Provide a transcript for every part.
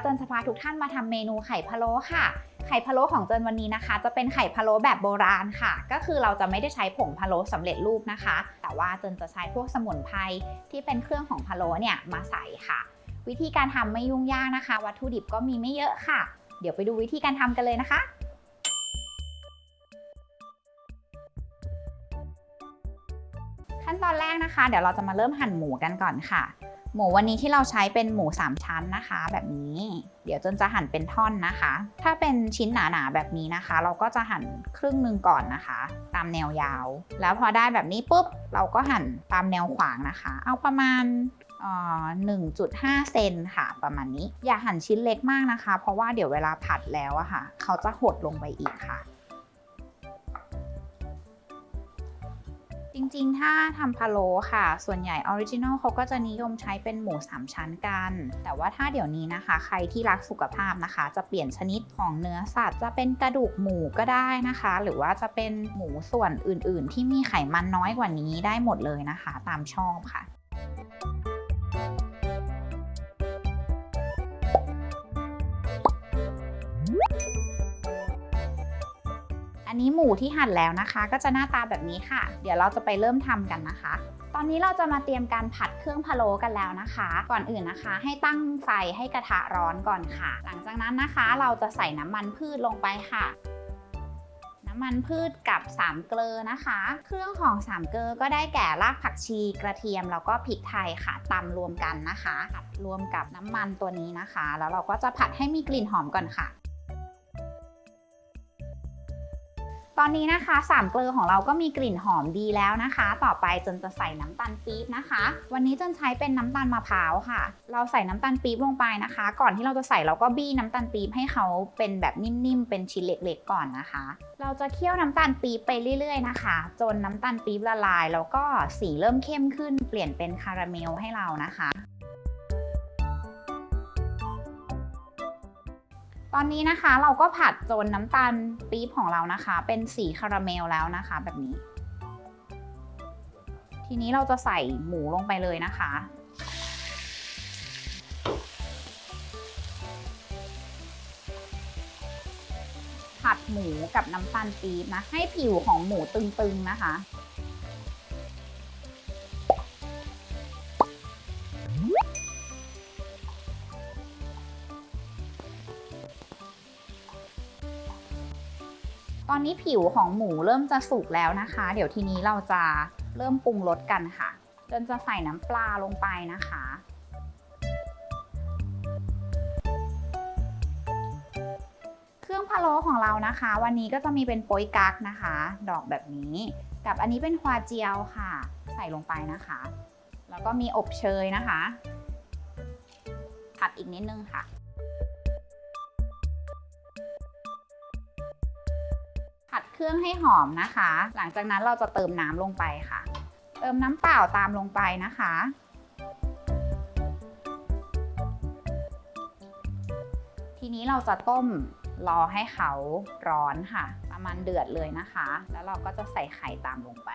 เจนจะพาทุกท่านมาทำเมนูไข่พะโล้ค่ะ ไข่พะโล้ของเจนวันนี้นะคะ จะเป็นไข่พะโล้แบบโบราณค่ะ ก็คือเราจะไม่ได้ใช้ผงพะโล้สำเร็จรูปนะคะ แต่ว่าเจนจะใช้พวกสมุนไพรที่เป็นเครื่องของพะโล้เนี่ยมาใส่ค่ะ วิธีการทำไม่ยุ่งยากนะคะ วัตถุดิบก็มีไม่เยอะค่ะ เดี๋ยวไปดูวิธีการทำกันเลยนะคะขั้นตอนแรกนะคะ เดี๋ยวเราจะมาเริ่มหั่นหมูกันก่อนค่ะ หมูวันนี้ที่เราใช้เป็นหมู 3 ชั้นนะคะ แบบนี้ เดี๋ยวจนจะหั่นเป็นท่อนนะคะ ถ้าเป็นชิ้นหนาๆแบบนี้นะคะ เราก็จะหั่นครึ่งหนึ่งก่อนนะคะ ตามแนวยาว แล้วพอได้แบบนี้ปุ๊บเราก็หั่นตามแนวขวางนะคะ เอาประมาณเอ่อ1.5 เซนค่ะ ประมาณนี้ อย่าหั่นชิ้นเล็กมากนะคะ เพราะว่าเดี๋ยวเวลาผัดแล้วอะค่ะ เขาจะหดลงไปอีกค่ะ จริงๆ ถ้าทำพะโล้ค่ะ ส่วนใหญ่ออริจินอลเขาก็จะนิยมใช้เป็นหมู 3 ชั้นกัน แต่ว่าถ้าเดี๋ยวนี้นะคะ ใครที่รักสุขภาพนะคะ จะเปลี่ยนชนิดของเนื้อสัตว์ จะเป็นกระดูกหมูก็ได้นะคะ หรือว่าจะเป็นหมูส่วนอื่นๆ ที่มีไขมันน้อยกว่านี้ได้หมดเลยนะคะ ตามชอบค่ะ อันนี้หมูที่หั่นแล้วนะคะ ก็จะหน้าตาแบบนี้ค่ะ เดี๋ยวเราจะไปเริ่มทำกันนะคะ ตอนนี้เราจะมาเตรียมการผัดเครื่องพะโล้กันแล้วนะคะ ก่อนอื่นนะคะ ให้ตั้งไฟให้กระทะร้อนก่อนค่ะ หลังจากนั้นนะคะ เราจะใส่น้ำมันพืชลงไปค่ะน้ำมันพืชกับ3เกลือนะคะ เครื่องของ3เกลือก็ได้แก่รากผักชีกระเทียมแล้วก็พริกไทยค่ะตำรวมกันนะคะผัดรวมกับน้ำมันตัวนี้นะคะ แล้วเราก็จะผัดให้มีกลิ่นหอมก่อนค่ะ ตอนนี้นะคะสามเกลือของเราก็มีกลิ่นหอมดีแล้วนะคะ ต่อไปจนจะใส่น้ำตาลปี๊บนะคะ วันนี้จนใช้เป็นน้ำตาลมะพร้าวค่ะ เราใส่น้ำตาลปี๊บลงไปนะคะ ก่อนที่เราจะใส่เราก็บี้น้ำตาลปี๊บให้เขาเป็นแบบนิ่มๆเป็นชิ้นเล็กๆก่อนนะคะ เราจะเคี่ยวน้ำตาลปี๊บไปเรื่อย ๆนะคะ จนน้ำตาลปี๊บละลาย แล้วก็สีเริ่มเข้มขึ้น เปลี่ยนเป็นคาราเมลให้เรานะคะ ตอนนี้นะคะเราก็ผัดจนน้ำตาลปี๊บของเรานะคะ เป็นสีคาราเมลแล้วนะคะ แบบนี้ ทีนี้เราจะใส่หมูลงไปเลยนะคะ ผัดหมูกับน้ำตาลปี๊บนะ ให้ผิวของหมูตึงๆนะคะ ตอนนี้ผิวของหมูเริ่มจะสุกแล้วนะคะ เดี๋ยวทีนี้เราจะเริ่มปรุงรสกันค่ะจนจะใส่น้ำปลาลงไปนะคะ เครื่องพะโล้ของเรานะคะ วันนี้ก็จะมีเป็นโป๊ยกักนะคะ ดอกแบบนี้ กับอันนี้เป็นควาเจียวค่ะ ใส่ลงไปนะคะ แล้วก็มีอบเชยนะคะผัดอีกนิดนึงค่ะ ผัดเครื่องให้หอมนะคะ หลังจากนั้นเราจะเติมน้ำลงไปค่ะ เติมน้ำเปล่าตามลงไปนะคะ ทีนี้เราจะต้มรอให้เขาร้อนค่ะ ประมาณเดือดเลยนะคะ แล้วเราก็จะใส่ไข่ตามลงไป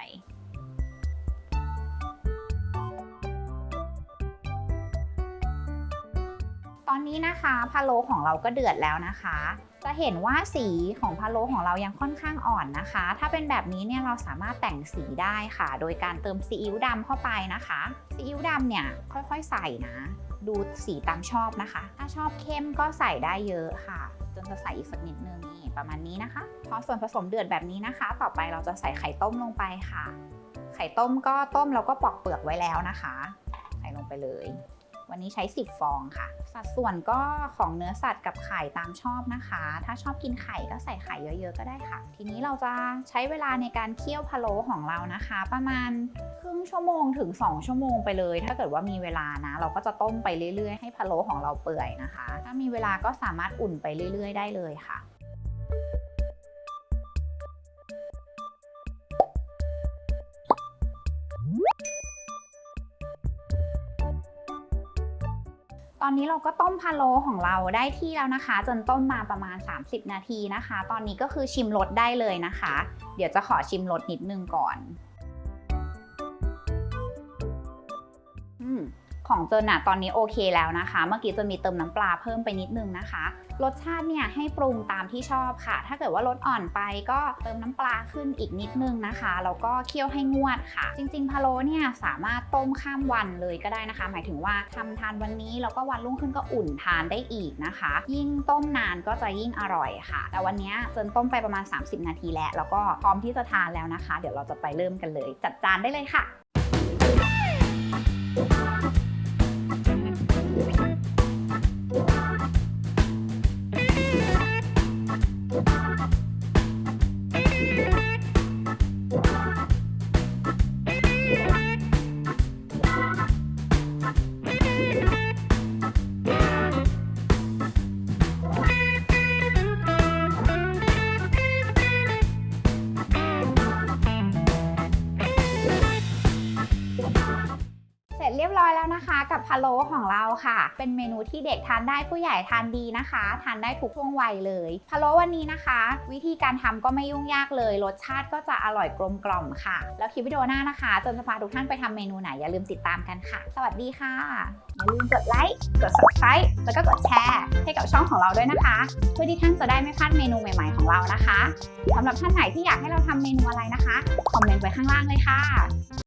ตอนนี้นะคะพะโล้ของเราก็เดือดแล้วนะคะ จะเห็นว่าสีของพะโล้ของเรายังค่อนข้างอ่อนนะคะ ถ้าเป็นแบบนี้เนี่ยเราสามารถแต่งสีได้ค่ะ โดยการเติมซีอิ๊วดำเข้าไปนะคะซีอิ๊วดำเนี่ยค่อยๆใส่นะ ดูสีตามชอบนะคะ ถ้าชอบเข้มก็ใส่ได้เยอะค่ะ จนจะใส่อีกสักนิดนึงนี่ประมาณนี้นะคะ พอส่วนผสมเดือดแบบนี้นะคะ ต่อไปเราจะใส่ไข่ต้มลงไปค่ะ ไข่ต้มก็ต้มแล้วก็ปอกเปลือกไว้แล้วนะคะ ใส่ลงไปเลย วันนี้ใช้ 10 ฟองค่ะ สัดส่วนก็ของเนื้อสัตว์กับไข่ตามชอบนะคะ ถ้าชอบกินไข่ก็ใส่ไข่เยอะๆก็ได้ค่ะ ทีนี้เราจะใช้เวลาในการเคี่ยวพะโล้ของเรานะคะ ประมาณครึ่งชั่วโมงถึง 2 ชั่วโมงไปเลย ถ้าเกิดว่ามีเวลานะ เราก็จะต้มไปเรื่อยๆ ให้พะโล้ของเราเปื่อยนะคะ ถ้ามีเวลาก็สามารถอุ่นไปเรื่อย ๆ ได้เลยค่ะ ตอนนี้เราก็ต้มพะโล้ของเราได้ที่แล้วนะคะ จนต้มมาประมาณ 30 นาทีนะคะ ตอนนี้ก็คือชิมรสได้เลยนะคะ เดี๋ยวจะขอชิมรสนิดนึงก่อน อืม ของเจนอะตอนนี้โอเคแล้วนะคะ เมื่อกี้จะมีเติมน้ำปลาเพิ่มไปนิดนึงนะคะ รสชาติเนี่ยให้ปรุงตามที่ชอบค่ะ ถ้าเกิดว่ารสอ่อนไปก็เติมน้ำปลาขึ้นอีกนิดนึงนะคะแล้วก็เคี่ยวให้งวดค่ะ จริงๆพะโล้เนี่ยสามารถต้มข้ามวันเลยก็ได้นะคะ หมายถึงว่าทำทานวันนี้แล้วก็วันรุ่งขึ้นก็อุ่นทานได้อีกนะคะ ยิ่งต้มนานก็จะยิ่งอร่อยค่ะ แต่วันนี้เจนต้มไปประมาณ 30 นาทีแล้ว แล้วก็พร้อมที่จะทานแล้วนะคะ เดี๋ยวเราจะไปเริ่มกันเลย จัดจานได้เลยค่ะ นะคะกับพะโล้ของเราค่ะ เป็นเมนูที่เด็กทานได้ผู้ใหญ่ทานดีนะคะ ทานได้ทุกช่วงวัยเลยพะโล้วันนี้นะคะ วิธีการทำก็ไม่ยุ่งยากเลย รสชาติก็จะอร่อยกลมกล่อมค่ะ แล้วคลิปวิดีโอหน้านะคะจนจะพาทุกท่านไปทำเมนูไหนอย่าลืมติดตามกันค่ะ สวัสดีค่ะอย่าลืมกดไลค์กด subscribe แล้วก็กดแชร์ให้กับช่องของเราด้วยนะคะ เพื่อที่ท่านจะได้ไม่พลาดเมนูใหม่ ๆของเรานะคะสำหรับท่านไหนที่อยากให้เราทำเมนูอะไรนะคะ คอมเมนต์ไว้ข้างล่างเลยค่ะ